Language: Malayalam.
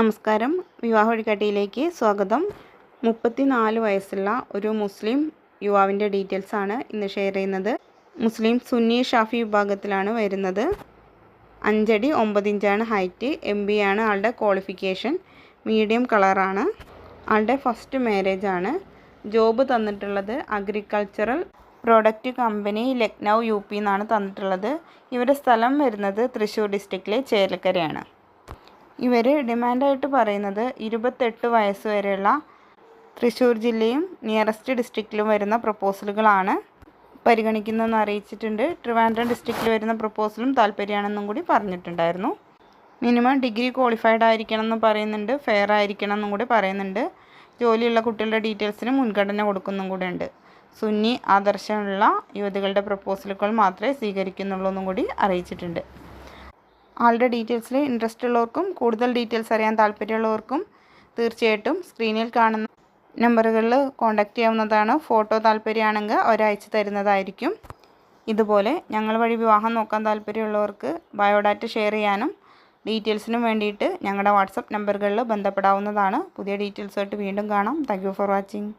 നമസ്കാരം. വിവാഹ വഴികാട്ടിയിലേക്ക് സ്വാഗതം. മുപ്പത്തിനാല് വയസ്സുള്ള ഒരു മുസ്ലിം യുവാവിന്റെ ഡീറ്റെയിൽസ് ആണ് ഇന്ന് ഷെയർ ചെയ്യുന്നത്. മുസ്ലിം സുന്നി ഷാഫി വിഭാഗത്തിലാണ് വരുന്നത്. അഞ്ചടി ഒമ്പത് ഇഞ്ചാണ് ഹൈറ്റ്. എം ബി ആണ് ആളുടെ ക്വാളിഫിക്കേഷൻ. മീഡിയം കളറാണ്. ആളുടെ ഫസ്റ്റ് മാരേജ് ആണ്. ജോബ് തന്നിട്ടുള്ളത് agricultural product company Lucknow U P എന്നാണ് തന്നിട്ടുള്ളത്. ഇവരുടെ സ്ഥലം വരുന്നത് തൃശ്ശൂർ ഡിസ്ട്രിക്റ്റിലെ ചേലക്കരയാണ്. ഇവർ ഡിമാൻഡായിട്ട് പറയുന്നത് ഇരുപത്തെട്ട് വയസ്സ് വരെയുള്ള തൃശ്ശൂർ ജില്ലയും നിയറസ്റ്റ് ഡിസ്ട്രിക്റ്റിലും വരുന്ന പ്രപ്പോസലുകളാണ് പരിഗണിക്കുന്നതെന്ന് അറിയിച്ചിട്ടുണ്ട്. ട്രിവാൻഡ്രം ഡിസ്ട്രിക്റ്റിൽ വരുന്ന പ്രപ്പോസലും താല്പര്യമാണെന്നും കൂടി പറഞ്ഞിട്ടുണ്ടായിരുന്നു. മിനിമം ഡിഗ്രി ക്വാളിഫൈഡ് ആയിരിക്കണം എന്ന് പറയുന്നുണ്ട്. ഫെയർ ആയിരിക്കണം എന്നും കൂടി പറയുന്നുണ്ട്. ജോലിയുള്ള കുട്ടികളുടെ ഡീറ്റെയിൽസിന് മുൻഗണന കൊടുക്കുന്നും കൂടെ ഉണ്ട് സുന്നി ആദർശമുള്ള യുവതികളുടെ പ്രപ്പോസലുകൾ മാത്രമേ സ്വീകരിക്കുന്നുള്ളൂ എന്നും കൂടി അറിയിച്ചിട്ടുണ്ട്. ആളുടെ ഡീറ്റെയിൽസിൽ ഇൻട്രസ്റ്റ് ഉള്ളവർക്കും കൂടുതൽ ഡീറ്റെയിൽസ് അറിയാൻ താല്പര്യമുള്ളവർക്കും തീർച്ചയായിട്ടും സ്ക്രീനിൽ കാണുന്ന നമ്പറുകളിൽ കോൺടാക്റ്റ് ചെയ്യാവുന്നതാണ്. ഫോട്ടോ താല്പര്യമാണെങ്കിൽ ഒരാഴ്ച തരുന്നതായിരിക്കും. ഇതുപോലെ ഞങ്ങൾ വഴി വിവാഹം നോക്കാൻ താല്പര്യമുള്ളവർക്ക് ബയോഡാറ്റ ഷെയർ ചെയ്യാനും ഡീറ്റെയിൽസിനും വേണ്ടിയിട്ട് ഞങ്ങളുടെ വാട്സപ്പ് നമ്പറുകളിൽ ബന്ധപ്പെടാവുന്നതാണ്. പുതിയ ഡീറ്റെയിൽസായിട്ട് വീണ്ടും കാണാം. Thank for watching